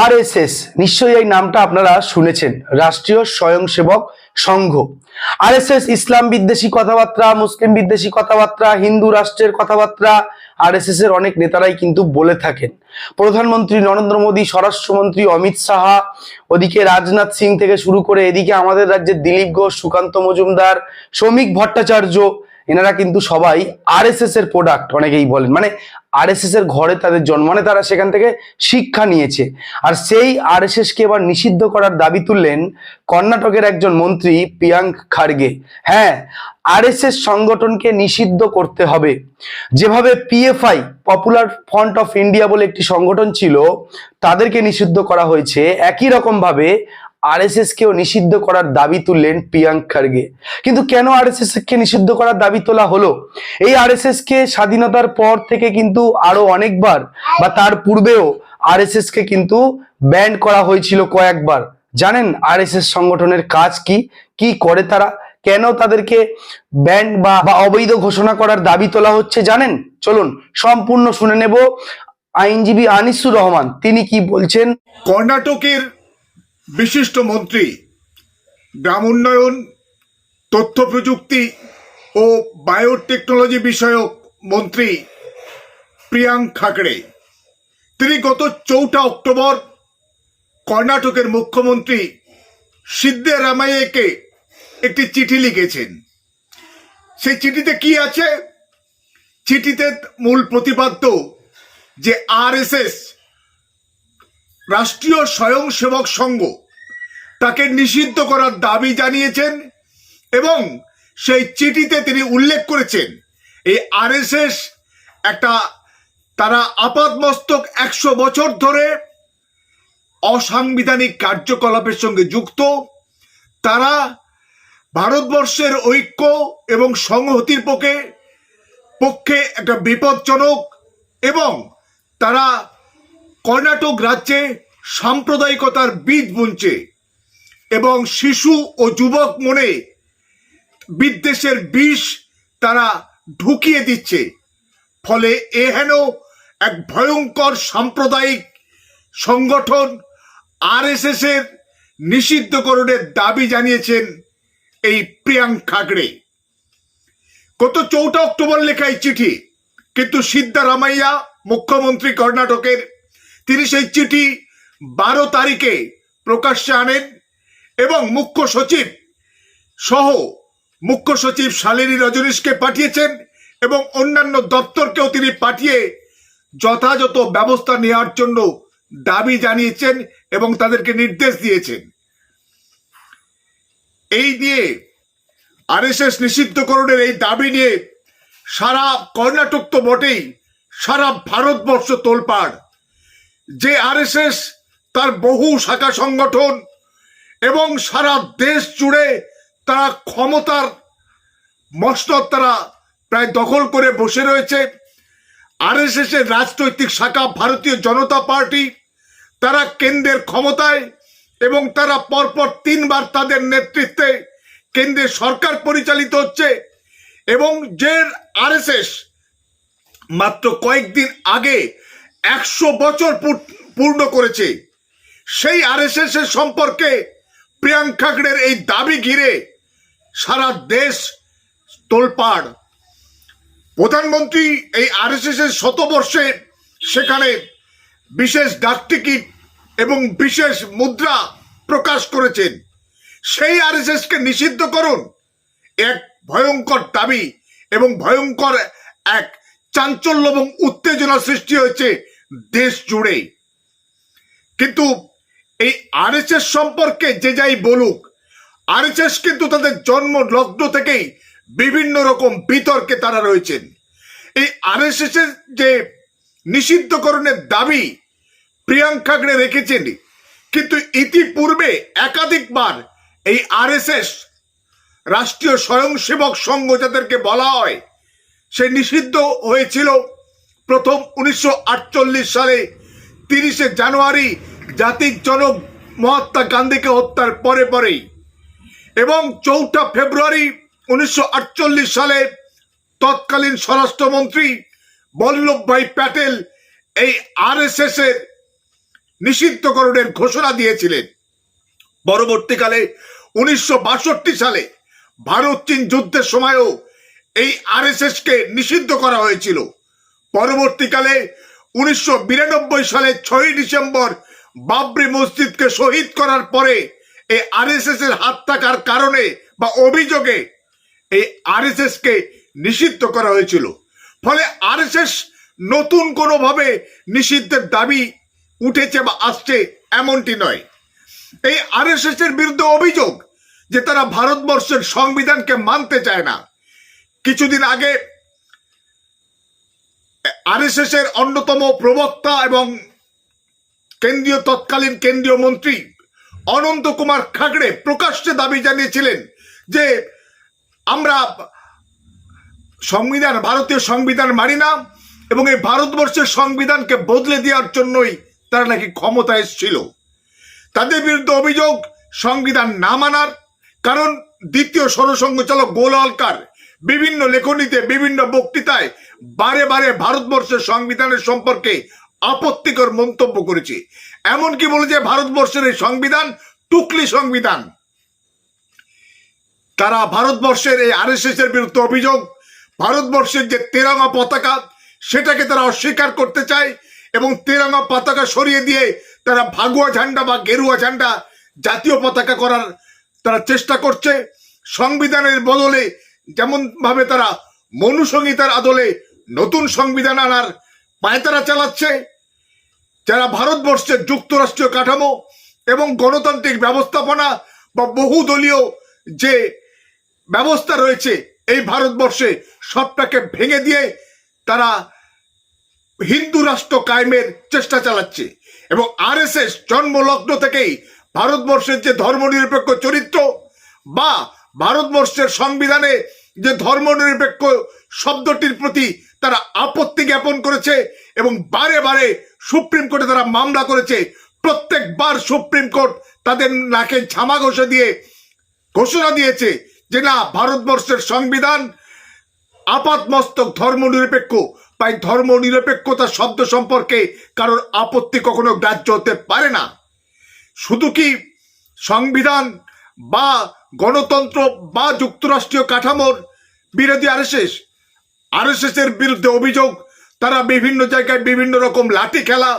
RSS নিশ্চয়ই এই নামটা আপনারা শুনেছেন, রাষ্ট্রীয় স্বয়ংসেবক সংঘ। আরএসএস ইসলাম বিদ্বেষী কথাবার্তা, মুসলিম বিদ্বেষী কথাবার্তা, হিন্দু রাষ্ট্রের কথাবার্তা আরএসএস এর অনেক নেতারাই কিন্তু বলে থাকেন। প্রধানমন্ত্রী নরেন্দ্র মোদী, স্বরাষ্ট্রমন্ত্রী অমিত সাহা ওদিকে রাজনাথ সিং থেকে শুরু করে এদিকে আমাদের রাজ্যের দিলীপ ঘোষ, সুকান্ত মজুমদার, শ্রমিক ভট্টাচার্য এনারা কিন্তু সবাই আরএসএস এর প্রোডাক্ট অনেকেই বলেন। মানে আরএসএস এর ঘরে তাদের জন্ম মানে তারা সেখান থেকে শিক্ষা নিয়েছে। আর সেই আরএসএস কে এবার নিষিদ্ধ করার দাবি তুললেন কর্ণাটকের একজন মন্ত্রী প্রিয়াঙ্ক খাড়গে। হ্যাঁ আরএসএস সংগঠনকে নিষিদ্ধ করতে হবে। যেভাবে PFI popular front of India বলে একটি সংগঠন ছিল, তাদেরকে নিষিদ্ধ করা হয়েছে। একই রকম ভাবে আরএসএস কেও নিষিদ্ধ করার দাবি তুললেন প্রিয়াঙ্ক খার্গে। কিন্তু কেন আরএসএস কে নিষিদ্ধ করার দাবি তোলা হলো? এই আরএসএস কে স্বাধীনতার পর থেকে কিন্তু আরও অনেকবার বা তার পূর্বেও আরএসএস কে কিন্তু ব্যান্ড করা হয়েছিল কয়েকবার। জানেন আরএসএস সংগঠনের কাজ কি? কি করে তারা? কেন তাদেরকে ব্যান্ড বা অবৈধ ঘোষণা করার দাবি তোলা হচ্ছে জানেন? চলুন সম্পূর্ণ শুনে নেব। আইনজীবী আনিসুর রহমান, তিনি কি বলছেন? কর্ণাটকের বিশিষ্ট মন্ত্রী, গ্রাম উন্নয়ন, তথ্য প্রযুক্তি ও বায়োটেকনোলজি বিষয়ক মন্ত্রী প্রিয়াঙ্ক খাকড়ে। তিনি গত চৌঠা অক্টোবর কর্ণাটকের মুখ্যমন্ত্রী সিদ্ধে রামাইয়াকে একটি চিঠি লিখেছেন। সেই চিঠিতে কি আছে? চিঠিতে মূল প্রতিপাদ্য যে আরএসএস, রাষ্ট্রীয় স্বয়ংসেবক সংঘ তাকে নিষিদ্ধ করার দাবি জানিয়েছেন এবং সেই চিঠিতে তিনি উল্লেখ করেছেন, এই আরএসএস একটা তারা আপাতমস্তক একশো বছর ধরে অসাংবিধানিক কার্যকলাপের সঙ্গে যুক্ত। তারা ভারতবর্ষের ঐক্য এবং সংহতির পক্ষে পক্ষে একটা বিপজ্জনক এবং তারা কর্ণাটক রাজ্যে সাম্প্রদায়িকতার বীজ বুনছে। এবং শিশু ও যুবক মনে বিদ্বেষের বিষ তারা ঢুকিয়ে দিচ্ছে। ফলে এ হেন এক ভয়ঙ্কর সাম্প্রদায়িক সংগঠন আরএসএস এর নিষিদ্ধকরণের দাবি জানিয়েছেন এই প্রিয়াঙ্ক খাগড়ে। গত চৌঠা অক্টোবর লেখা এই চিঠি, কিন্তু সিদ্ধারামাইয়া মুখ্যমন্ত্রী কর্ণাটকের, তিনি সেই চিঠি বারো তারিখে প্রকাশ্যে আনেন। এবং মুখ্য সচিব সহ মুখ্য সচিব শালিনী রজনীশকে পাঠিয়েছেন এবং অন্যান্য দপ্তরকেও তিনি পাঠিয়ে যথাযথ ব্যবস্থা নেওয়ার জন্য দাবি জানিয়েছেন এবং তাদেরকে নির্দেশ দিয়েছেন। এই নিয়ে আরএসএস নিষিদ্ধকরণের এই দাবি নিয়ে সারা কর্ণাটক তো বটেই, সারা ভারতবর্ষ তোলপাড়। যে আরএসএস তার বহু শাখা সংগঠন এবং সারা দেশ জুড়ে তারা ক্ষমতার মসনদ তারা প্রায় দখল করে বসে রয়েছে। আরএসএস এর রাজনৈতিক শাখা ভারতীয় জনতা পার্টি, তারা কেন্দ্রের ক্ষমতায় এবং তারা পরপর তিনবার তাদের নেতৃত্বে কেন্দ্রের সরকার পরিচালিত হচ্ছে এবং যে আরএসএস মাত্র কয়েকদিন আগে একশো বছর পূর্ণ করেছে। সেই এর সম্পর্কে প্রিয়াঙ্ক খাগড়ের এই দাবি ঘিরে সারা দেশ তোলপাড়। প্রধানমন্ত্রী এই আরএসএস এর শতবর্ষে সেখানে বিশেষ ডাকটিকিট এবং বিশেষ মুদ্রা প্রকাশ করেছেন। সেই আরএসএস কে নিষিদ্ধ করুন এক ভয়ঙ্কর দাবি এবং ভয়ঙ্কর এক চাঞ্চল্য এবং উত্তেজনা সৃষ্টি হয়েছে দেশ জুড়ে। কিন্তু এই আরএসএস সম্পর্কে যে যাই বলুক আরএসএস কিন্তু তাদের জন্ম লগ্ন থেকেই বিভিন্ন রকম বিতর্কে তারা রয়েছেন। এই আরএসএস এর যে নিষিদ্ধকরণের দাবি প্রিয়াঙ্ক খাগড়ে রেখেছেন, কিন্তু ইতিপূর্বে একাধিকবার এই আরএসএস রাষ্ট্রীয় স্বয়ংসেবক সংঘ যাদেরকে বলা হয়, সে নিষিদ্ধ হয়েছিল। প্রথম উনিশশো আটচল্লিশ সালে তিরিশে জানুয়ারি জাতির জনক মহাত্মা গান্ধীকে হত্যার পরে পরেই। এবং চৌঠা ফেব্রুয়ারি উনিশশো আটচল্লিশ সালে তৎকালীন স্বরাষ্ট্রমন্ত্রী বল্লভভাই প্যাটেল এই আরএসএস এর নিষিদ্ধকরণের ঘোষণা দিয়েছিলেন। পরবর্তীকালে উনিশশো বাষট্টি সালে ভারত চীন যুদ্ধের সময়ও এই আরএসএস কে নিষিদ্ধ করা হয়েছিল। পরবর্তীকালে উনিশশো বিরানব্বই সালে ছয়ই ডিসেম্বর বাবরি মসজিদকে শহীদ করার পরে এই আরএসএস এর হাত থাকার কারণে বা অভিযোগে এই আরএসএস কে নিষিদ্ধ করা হয়েছিল। ফলে আরএসএস নতুন কোনোভাবে নিষিদ্ধের দাবি উঠেছে বা আসছে এমনটি নয়। এই আরএসএস এর বিরুদ্ধে অভিযোগ যে তারা ভারতবর্ষের সংবিধানকে মানতে চায় না। কিছুদিন আগে আরএসএস এর অন্যতম প্রবক্তা এবং কেন্দ্রীয় তৎকালীন কেন্দ্রীয় মন্ত্রী অনন্ত কুমার খাগড়ে প্রকাশ্যে দাবি জানিয়েছিলেন যে আমরা সংবিধান, ভারতীয় সংবিধান মানি না এবং এই ভারতবর্ষের সংবিধানকে বদলে দেওয়ার জন্যই তারা নাকি ক্ষমতা এসেছিল। তাদের বিরুদ্ধে অভিযোগ, সংবিধান না মানার কারণ দ্বিতীয় সরসংঘ চালক গোল অলকার বিভিন্ন লেখনীতে, বিভিন্ন বক্তৃতায় বারে বারে ভারতবর্ষের সংবিধানের সম্পর্কে আপত্তিকর মন্তব্য করেছে। এমনকি বলেছে ভারতবর্ষের এই সংবিধান টুকলি সংবিধান। তারা ভারতবর্ষের এই আরএসএস এর বিরুদ্ধে অভিযোগ, ভারতবর্ষের যে তেরঙ্গা পতাকা, সেটাকে তারা অস্বীকার করতে চায় এবং তেরঙ্গা পতাকা সরিয়ে দিয়ে তারা ভাগুয়া ঝান্ডা বা গেরুয়া ঝান্ডা জাতীয় পতাকা করার তারা চেষ্টা করছে। সংবিধানের বদলে যেমন ভাবে তারা মনুসংহিতার আদলে নতুন সংবিধান আনার পায়তারা চালাচ্ছে যারা ভারতবর্ষের যুক্তরাষ্ট্রীয় কাঠামো এবং গণতান্ত্রিক ব্যবস্থাপনা বা বহুদলীয় যে ব্যবস্থা রয়েছে এই ভারতবর্ষে সবটাকে ভেঙে দিয়ে তারা হিন্দু রাষ্ট্র কায়েমের চেষ্টা চালাচ্ছে। এবং আরএসএস জন্মলগ্ন থেকেই ভারতবর্ষের যে ধর্মনিরপেক্ষ চরিত্র বা ভারতবর্ষের সংবিধানে যে ধর্মনিরপেক্ষ শব্দটির প্রতি তারা আপত্তি জ্ঞাপন করেছে এবং বারে বারে সুপ্রিম কোর্টে তারা মামলা করেছে। প্রত্যেকবার সুপ্রিম কোর্ট তাদের নাকে ঝামা ঘষে দিয়ে ঘোষণা দিয়েছে যে না, ভারতবর্ষের সংবিধান আপাতমস্তক ধর্ম নিরপেক্ষ তাই ধর্ম নিরপেক্ষতা শব্দ সম্পর্কে কারোর আপত্তি কখনো গ্রাহ্য হতে পারে না। শুধু কি সংবিধান বা গণতন্ত্র বা যুক্তরাষ্ট্রীয় কাঠামোর বিরোধী আরএসএস এর বিরুদ্ধে অভিযোগ তারা বিভিন্ন জায়গায় বিভিন্ন রকম লাঠি খেলা,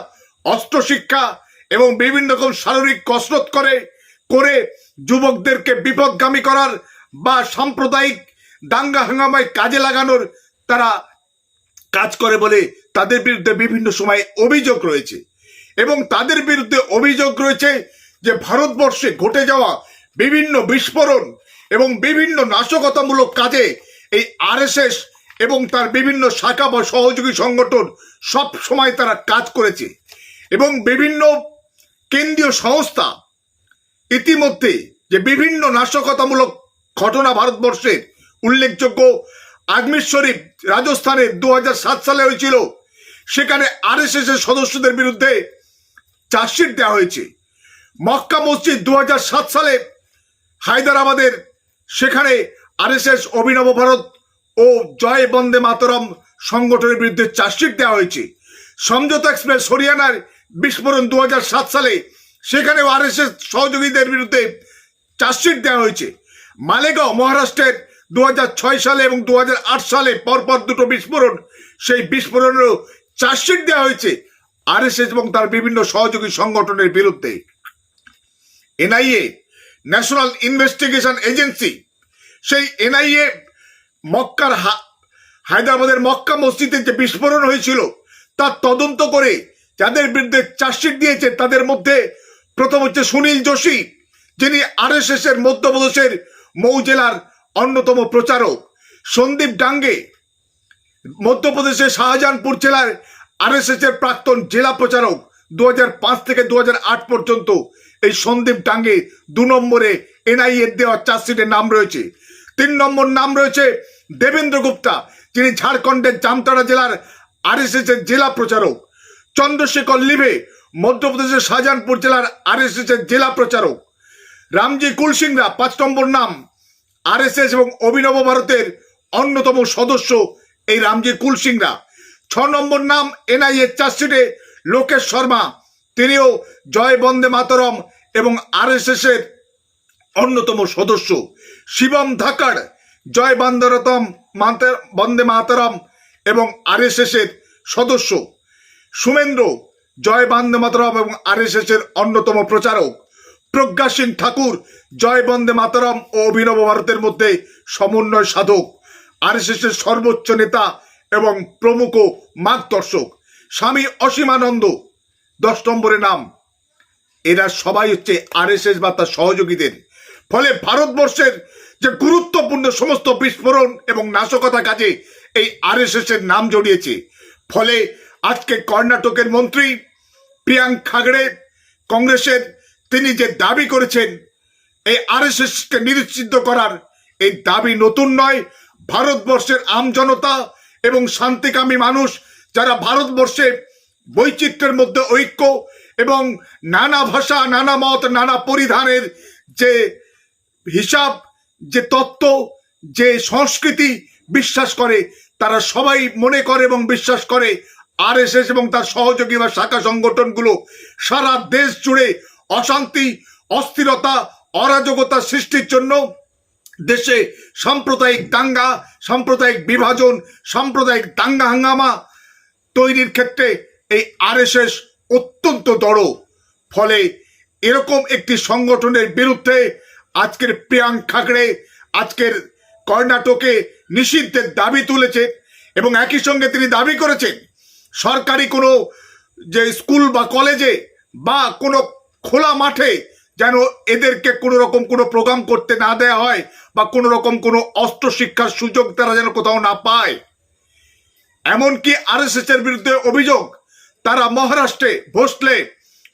অস্ত্র শিক্ষা এবং বিভিন্ন রকম শারীরিক কসরত করে করে যুবকদেরকে বিপদগামী করার বা সাম্প্রদায়িক দাঙ্গা হাঙ্গামায় কাজে লাগানোর তারা কাজ করে বলে তাদের বিরুদ্ধে বিভিন্ন সময় অভিযোগ রয়েছে। এবং তাদের বিরুদ্ধে অভিযোগ রয়েছে যে ভারতবর্ষে ঘটে যাওয়া বিভিন্ন বিস্ফোরণ এবং বিভিন্ন নাশকতামূলক কাজে এই আরএসএস এবং তার বিভিন্ন শাখা বা সহযোগী সংগঠন সব সময় তারা কাজ করেছে। এবং বিভিন্ন কেন্দ্রীয় সংস্থা ইতিমধ্যে যে বিভিন্ন নাশকতামূলক ঘটনা ভারতবর্ষের উল্লেখযোগ্য আজমির শরীফ রাজস্থানে দু হাজার সাত সালে হয়েছিল। সেখানে আরএসএস এর সদস্যদের বিরুদ্ধে চার্জশিট দেওয়া হয়েছে। মক্কা মসজিদ দু হাজার সাত সালে হায়দ্রাবাদের, সেখানে আরএসএস অভিনব ভারত ও জয় বন্দে মাতরম সংগঠনের বিরুদ্ধে চার্জশিট দেওয়া হয়েছে। সমঝোতা এক্সপ্রেস হরিয়ানার বিস্ফোরণ দু হাজার সাত সালে, সেখানেও আরএসএস সহযোগীদের বিরুদ্ধে চার্জশিট দেওয়া হয়েছে। মালেগাঁও, মহারাষ্ট্রের দু হাজার ছয় সালে এবং দু হাজার আট সালে পরপর দুটো বিস্ফোরণ, সেই বিস্ফোরণেরও চার্জশিট দেওয়া হয়েছে আরএসএস এবং তার বিভিন্ন সহযোগী সংগঠনের বিরুদ্ধে। এনআইএ, ন্যাশনাল ইনভেস্টিগেশন এজেন্সি, সেই এনআইএ মক্কার হায়দ্রাবাদের মক্কা মসজিদে যে বিস্ফোরণ হয়েছিল, তার তদন্ত করে যাদের বিরুদ্ধে চার্জশিট দিয়েছে, তাদের মধ্যে প্রথম হচ্ছে সুনীল যোশী, যিনি আরএসএস এর মধ্যপ্রদেশের মৌ জেলার অন্যতম প্রচারক। সন্দীপ ডাঙ্গে, মধ্যপ্রদেশের শাহজাহানপুর জেলার আরএসএস এর প্রাক্তন জেলা প্রচারক। দু হাজার পাঁচ থেকে দু হাজার আট পর্যন্ত এই সন্দীপ ডাঙ্গে দু নম্বরে এনআইএর দেওয়া চার্জশিটের নাম রয়েছে। তিন নম্বর নাম রয়েছে দেবেন্দ্র গুপ্তা, যিনি ঝাড়খণ্ডের জামতাড়া জেলার আরএসএস এর জেলা প্রচারক। চন্দ্রশেখর লিভে মধ্যপ্রদেশের শাহজাহানপুর জেলার আরএসএস এর জেলা প্রচারক। রামজি কুলসিংরা, পাঁচ নম্বর নাম আরএসএস এবং অভিনব ভারতের অন্যতম সদস্য এই রামজি কুলসিংরা। ছ নম্বর নাম, এনআইএ চার্জশিটে লোকেশ শর্মা, তিনিও জয় বন্দে মাতরম এবং আরএসএস এর অন্যতম সদস্য। শিবম ধাকার জয় বন্দেরতম মাতে- বন্দে মাতরম এবং আরএসএস এর সদস্য। সুমেন্দ্র, জয় বন্দে মাতরম এবং আরএসএস এর অন্যতম প্রচারক। প্রজ্ঞা সিং ঠাকুর, জয় বন্দে মাতরম ও অভিনব ভারতের মধ্যে সমন্বয় সাধক। আরএসএস এর সর্বোচ্চ নেতা এবং প্রমুখ মার্গদর্শক। স্বামী অসীমানন্দ, দশ নম্বরে নাম। এরা সবাই হচ্ছে আরএসএস বা তার সহযোগীদের। ফলে ভারতবর্ষের যে গুরুত্বপূর্ণ সমস্ত বিস্ফোরণ এবং নাশকতা কাজে এই আরএসএস এর নাম জড়িয়েছে। ফলে আজকে কর্ণাটকের মন্ত্রী প্রিয়াঙ্ক খাগড়ে কংগ্রেসের তিনি যে দাবি করেছেন, এই আরএসএস কে নিরুচ্ছিন্ন করার এই দাবি নতুন নয়। ভারতবর্ষের আমজনতা এবং শান্তিকামী মানুষ যারা ভারতবর্ষে বৈচিত্র্যের মধ্যে ঐক্য এবং নানা ভাষা, নানা মত, নানা পরিধানের যে হিসাব যে তত্ত্ব, যে সংস্কৃতি বিশ্বাস করে, তারা সবাই মনে করে এবং বিশ্বাস করে। আরএসএস এবং তার সহযোগী বা শাখা সংগঠনগুলো সারা দেশ জুড়ে অশান্তি, অস্থিরতা, অরাজকতা সৃষ্টির জন্য দেশে সাম্প্রদায়িক দাঙ্গা, সাম্প্রদায়িক বিভাজন, সাম্প্রদায়িক দাঙ্গা হাঙ্গামা তৈরির ক্ষেত্রে এই আরএসএস অত্যন্ত দড় ফলে এরকম একটি সংগঠনের বিরুদ্ধে আজকের প্রিয়াঙ্ক খাগড়ে, আজকের কর্ণাটকে নিষিদ্ধের দাবি তুলেছে এবং একই সঙ্গে তিনি দাবি করেছেন, সরকারি কোনো যে স্কুল বা কলেজে বা কোনো খোলা মাঠে যেন এদেরকে কোনো রকম কোনো প্রোগ্রাম করতে না দেয়া হয় বা কোনো রকম কোনো অস্ত্র শিক্ষার সুযোগ তারা যেন কোথাও না পায়। এমনকি আরএসএস এর বিরুদ্ধে অভিযোগ, তারা মহারাষ্ট্রে, ভোসলে,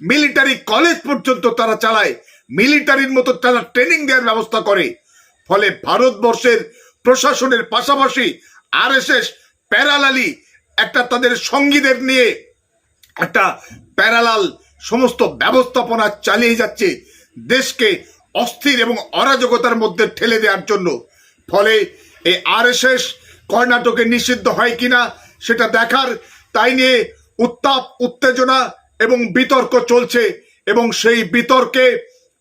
মিলিটারি কলেজ পর্যন্ত তারা চালায়। মিলিটারির মতো তারা ট্রেনিং দেওয়ার ব্যবস্থা করে। ফলে ভারতবর্ষের প্রশাসনের পাশাপাশি আরএসএস, প্যারালালি, একটা তাদের সঙ্গীদের নিয়ে একটা প্যারালাল সমস্ত ব্যবস্থাপনা চালিয়ে যাচ্ছে দেশকে অস্থির এবং অরাজকতার মধ্যে ঠেলে দেওয়ার জন্য। ফলে এই আরএসএস কর্ণাটকে নিষিদ্ধ হয় কিনা সেটা দেখার, তাই নিয়ে উত্তাপ, উত্তেজনা এবং বিতর্ক চলছে এবং সেই বিতর্কে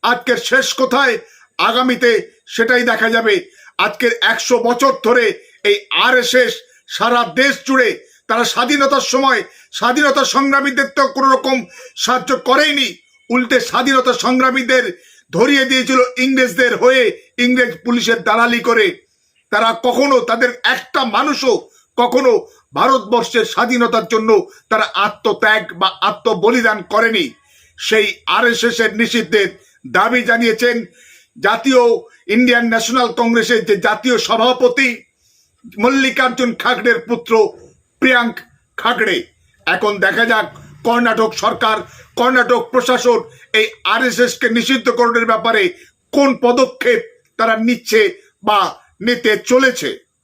আজকের শেষ কোথায়? আগামীতে সেটাই দেখা যাবে। আজকের একশো বছর ধরে এই আরএসএস সারা দেশ জুড়ে তারা স্বাধীনতার সময় স্বাধীনতা সংগ্রামীদের তো কোনো রকম সাহায্য করেইনি। উল্টে স্বাধীনতা সংগ্রামীদের ধরিয়ে দিয়েছিল ইংরেজদের হয়ে ইংরেজ পুলিশের দালালি করে। তারা কখনো তাদের একটা মানুষও কখনো ভারতবর্ষের স্বাধীনতার জন্য তারা আত্মত্যাগ বা আত্মবলিদান করেনি। সেই আরএসএস এর নিষিদ্ধের দাবি জানিয়েছেন জাতীয় ইন্ডিয়ান ন্যাশনাল কংগ্রেসের যে জাতীয় সভাপতি মল্লিকার্জুন খাগড়ের পুত্র প্রিয়াঙ্ক খাগড়ে। এখন দেখা যাক কর্ণাটক সরকার, কর্ণাটক প্রশাসন এই আরএসএস কে নিষিদ্ধকরণের ব্যাপারে কোন পদক্ষেপ তারা নিচ্ছে বা নিতে চলেছে।